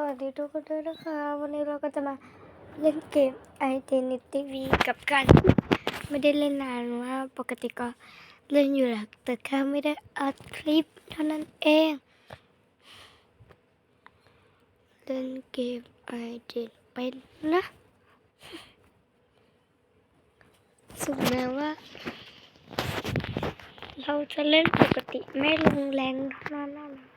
วัสดีทุกคนด้วยนะคะ วันนี้เราก็จะมาเล่นเกม Identity V กับกันไม่ได้เล่นนานว่าปกติก็เล่นอยู่แหละแต่แค่ไม่ได้อัดคลิปเท่านั้นเอง เล่นเกม Ident เป็นนะสุดแม้ว่า เราจะเล่นปกติไม่ลงแรงเท่านั้นนะ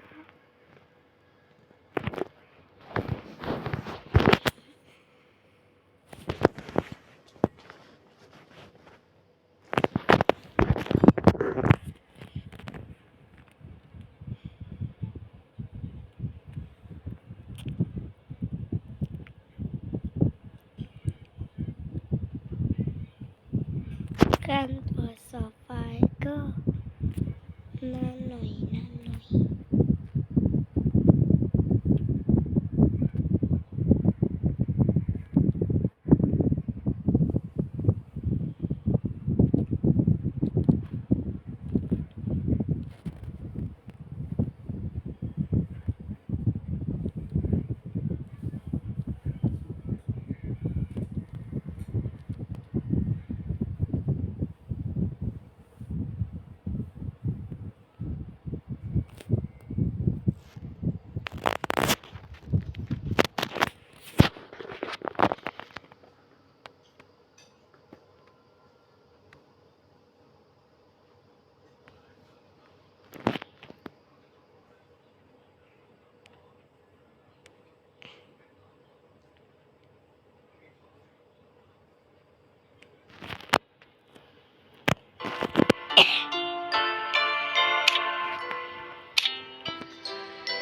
การตรวจสอบไฟล์ก็นานหน่อยนานหน่อย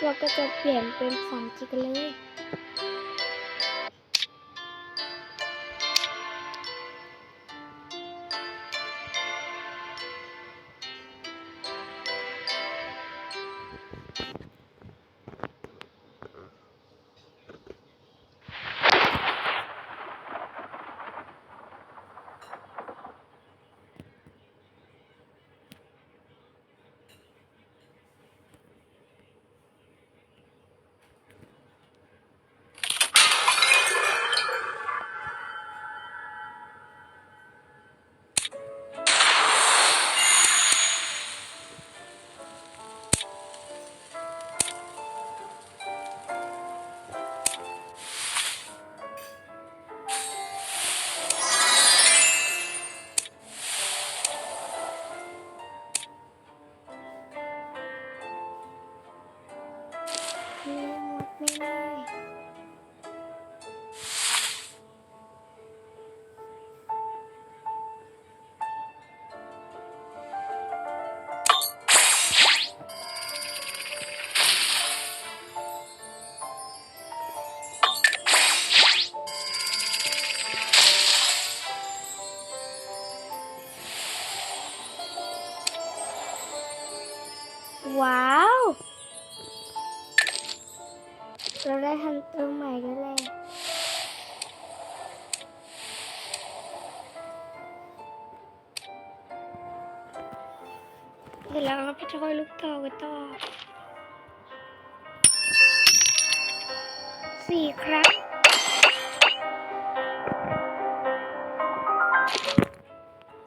เราก็จะเปลี่ยนเป็นสองจิกเลย ห แล้วเราไปทอยลูกเต่ากันต่อสี่ครั้ง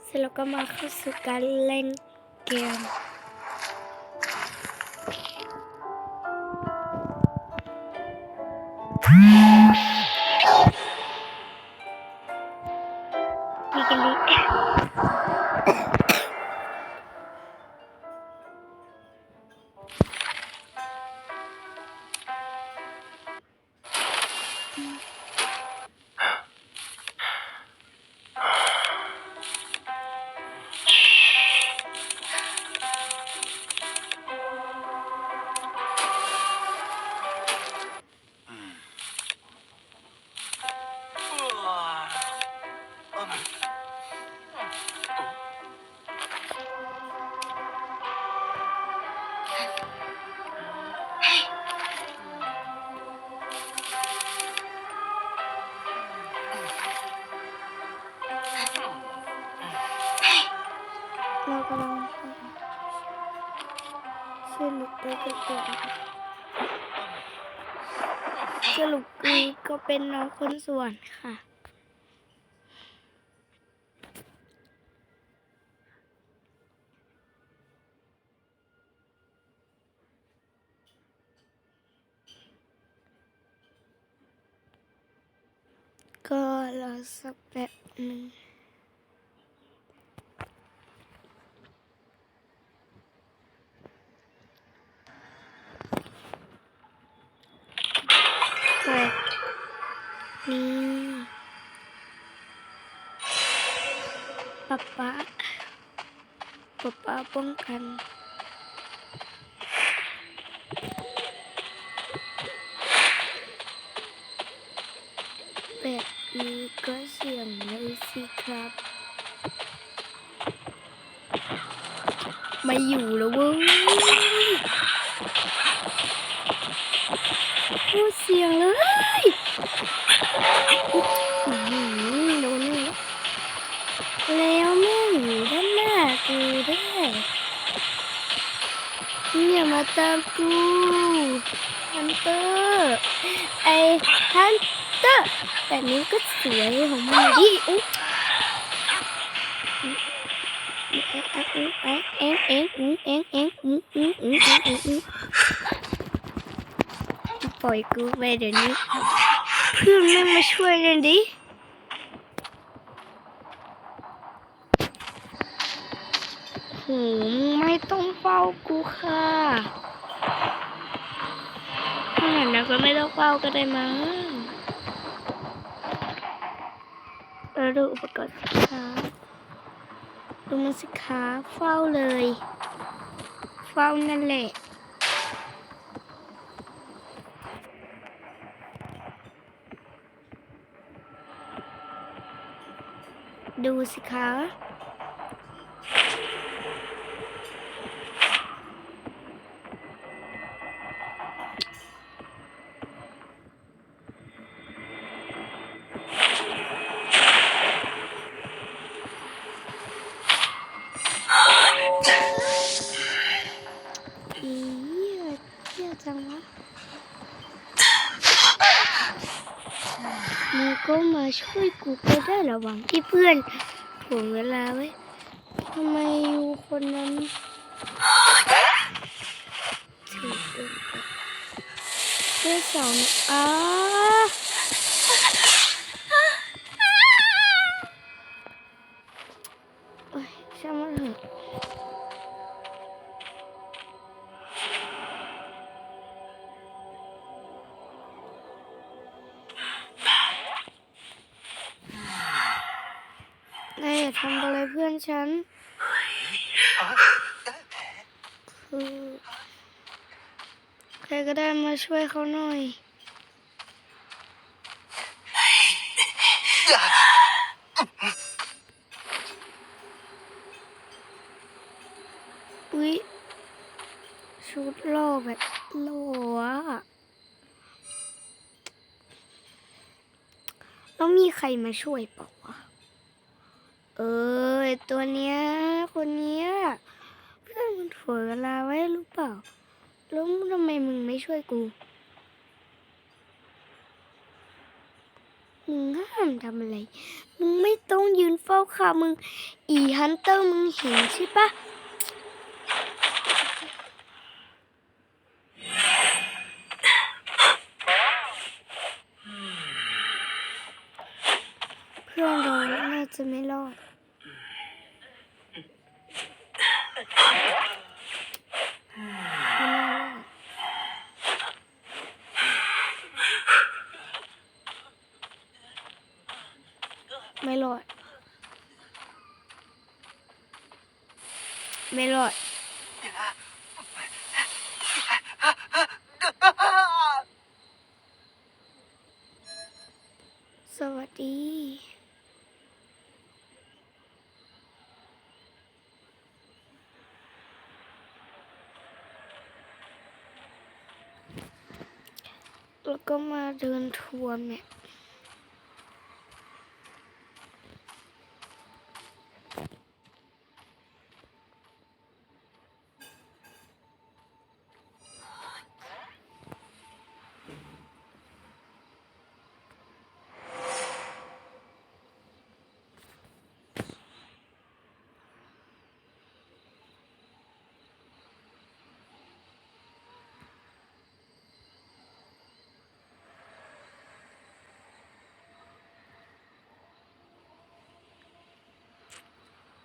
เสร็จแล้วก็มาเข้าสู่การเล่นเกมมี เป็นน้องคนส่วนค่ะ ก็รอสักแบบหนึ่ง ป๊าป๊าป๊าป๊าป้องกันแบบนี้ก็เสี่ยงเลยสิครับ ไม่อยู่แล้ว กูฮันเตอร์ไอฮันเตอร์แบบนี้ก็สวยของมันดิอุ๊ยเอ็งเอ็งเอ็งเอ็งเอ็งเอ็งเอ็งเอ็งเอ็งเอ็งเอ็งปล่อยกูไปเดี๋ยวนี้เพื่อนไม่มาช่วยเลยดิโหไม่ต้องเฝ้ากูค่ะ ถ้าอย่างนั้นก็ไม่ต้องเฝ้าก็ได้มั้งเราดูอุปกรณ์สิคะดูมันสิคะเฝ้าเลย เฝ้านั่นแหละดูสิคะ มึงก็มาช่วยกูก็ได้ระวังที่เพื่อนถ่วงเวลาไว้ทำไมอยู่คนนั้นถือเพื่อสองอ๋อ ฉัน คือใครก็ได้มาช่วยเขาหน่อยอุ๊ยชุดโล่แบบโล่อะแล้วมีใครมาช่วยเปล่าวะ เออตัวเนี้ยคนเนี้ยเพื่อนมันถ่วงเวลาไว้หรือเปล่าแล้วทำไมมึงไม่ช่วยกูมึงห้ามทำอะไร มึงไม่ต้องยืนเฝ้าค่ะมึง อีฮันเตอร์มึงเห็นใช่ปะเพื่อนเราน่าจะไม่รอด ไม่น่ารอดไม่รอด ไม่ รอดสวัสดีแล้วก็มาเดินทัวร์แมพ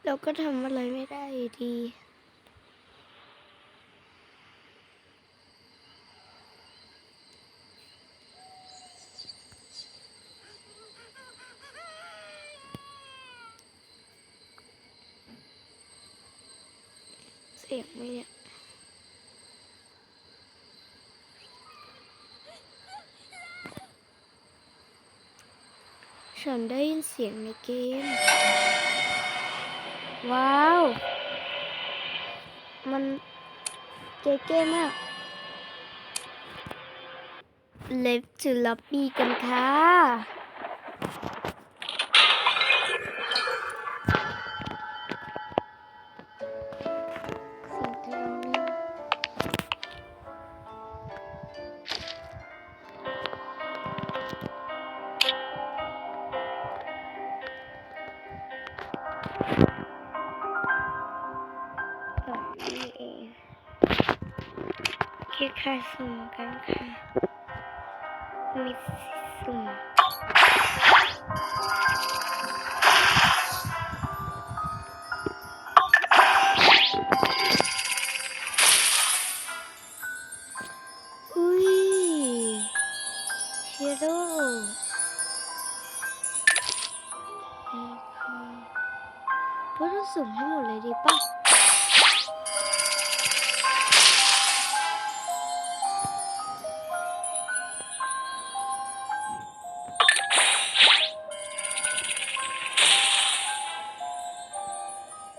เราก็ทำอะไรไม่ได้ดีเสียงไหมเนี่ยฉันได้ยินเสียงในเกม ว้าว มันเก๋ๆมาก Left to lobby กันค่ะ แค่ค่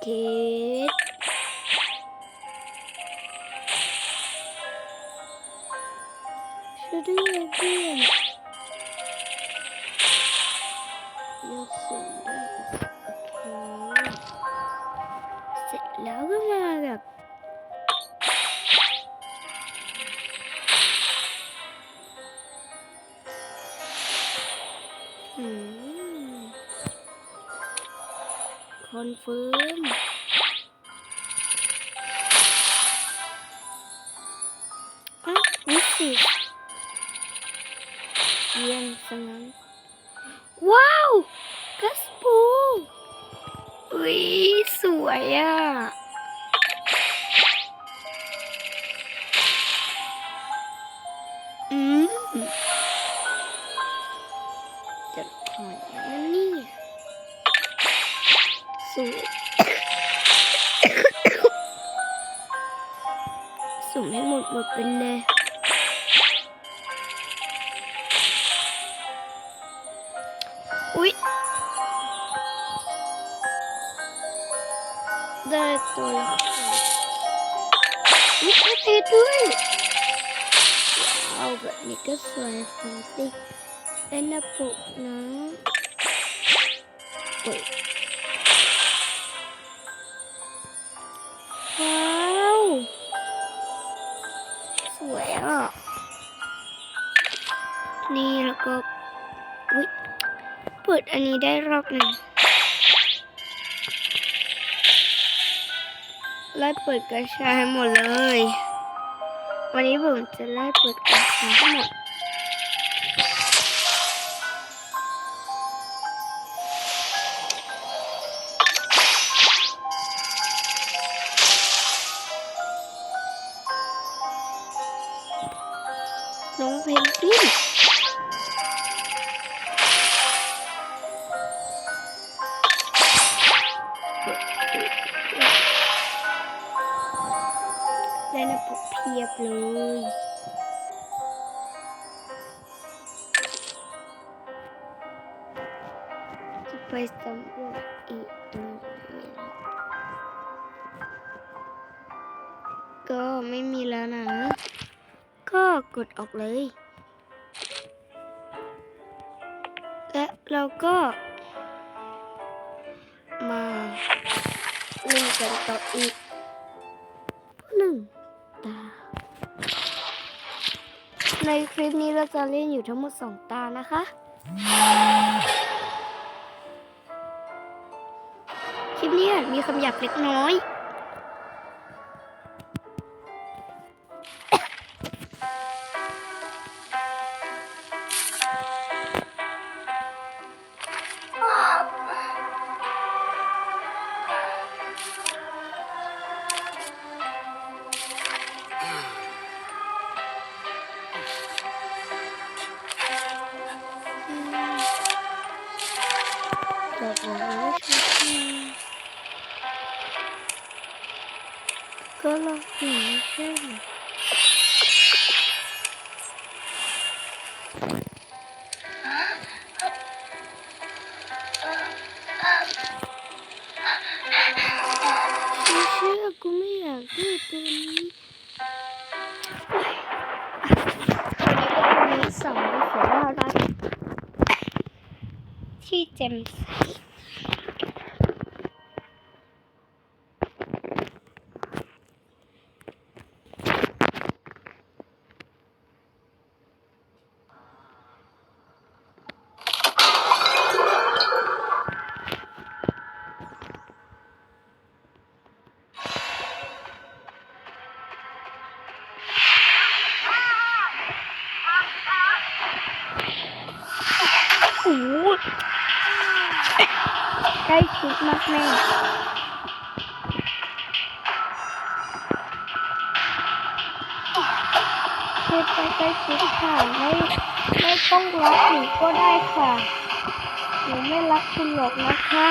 เกด ยสวยอะอื ได้รอบหนึ่งไล่เปิดกระชายหมดเลย วันนี้ผมจะไล่เปิดกระชายให้หมดียบเลย ไปสำรวจอีกตรงนี้ก็ไม่มีแล้วนะ ก็กดออกเลย และเราก็มาเล่นกันต่ออีก ในคลิปนี้เราจะเล่นอยู่ทั้งหมดสองตานะคะ คลิปนี้มีคำหยาบเล็กน้อย Era comida, glúten. Começando a falar. คือไปใช้ซื้อค่ะไม่ไม่ต้องรักหนูก็ได้ค่ะหนูไม่รักคุณหรอกนะคะ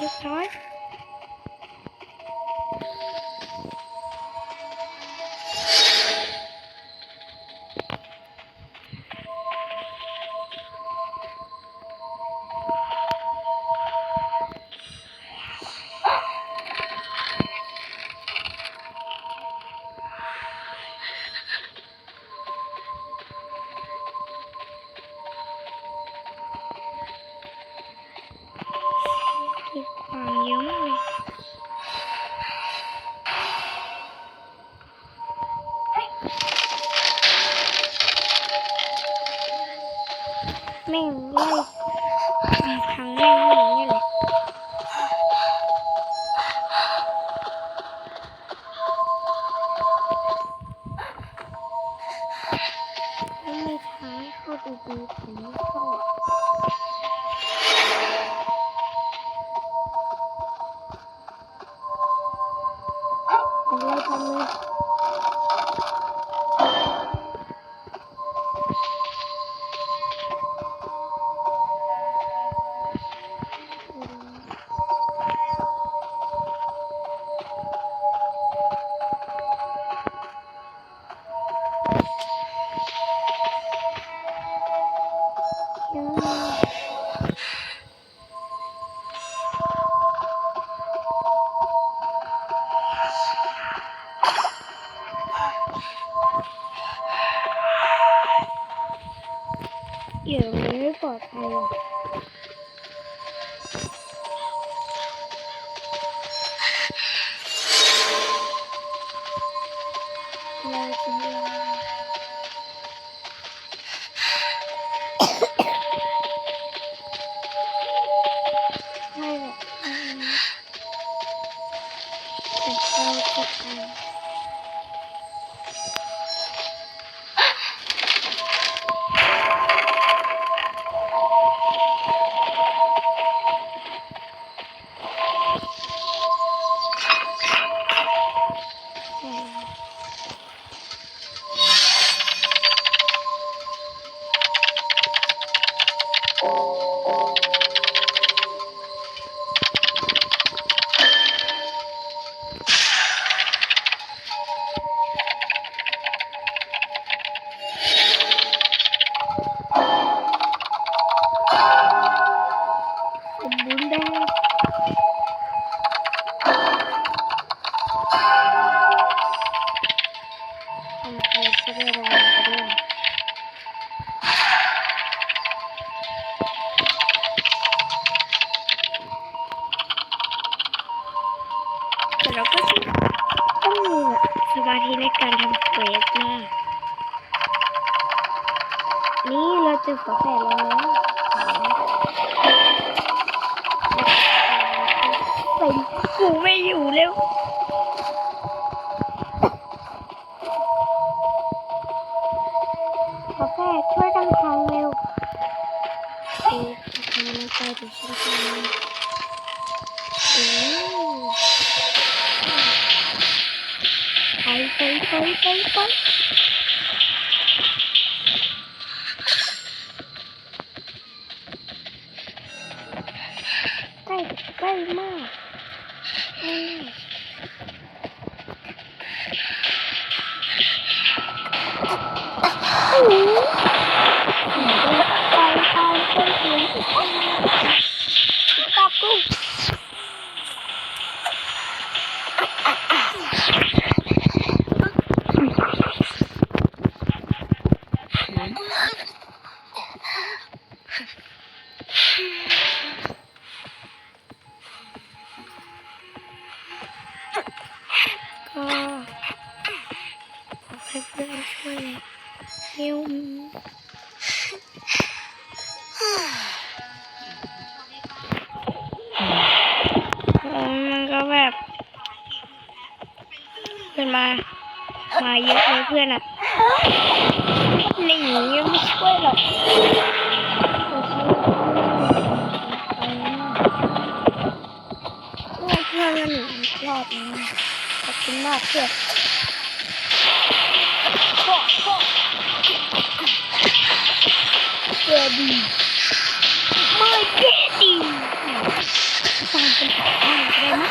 this time. แต่เราก็ต้องมีสมาธิในการทำเฟสมาก นี่เราจะขอแฝดแล้วไปกูไม่อยู่แล้วขอแฝดช่วยดังทางเร็วดูทำอะไรไปดูฉันทำอะไร ไปไปไปไปใกล้ พื่อนมา มาเยอะเลยเพื่อนอะหนียังไม่ช่วยหรอกเพื่อนหนีรอดนะขอบคุณมากเพื่อนเจดีไม่เจดีตามเป็นทางได้ไหม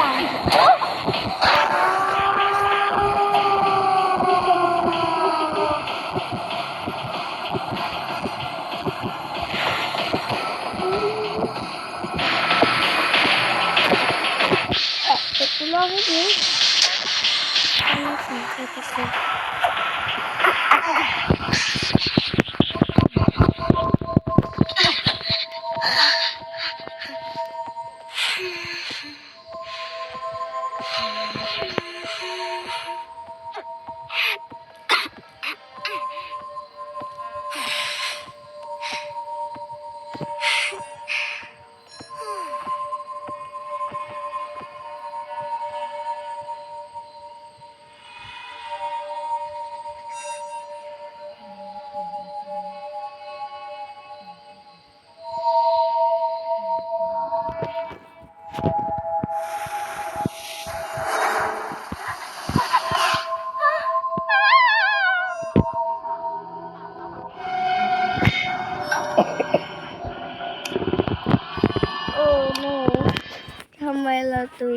ตาม รอใ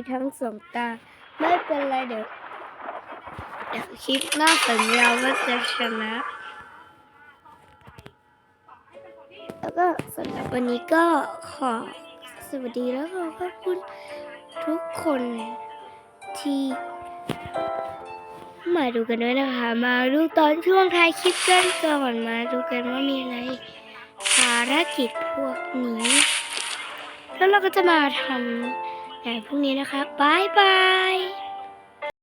ทั้งสองตา ไม่เป็นไรเดี๋ยวเดี๋ยวคลิปหน้าสัญญาว่าจะชนะ แล้วก็สำหรับวันนี้ก็ขอสวัสดีแล้วก็ขอบคุณทุกคนที่มาดูกันด้วยนะคะ มาดูตอนช่วงท้ายคลิปกันก่อนมาดูกันว่ามีอะไรภารกิจพวกนี้ แล้วเราก็จะมาทำ ในพรุ่งนี้นะคะบายบาย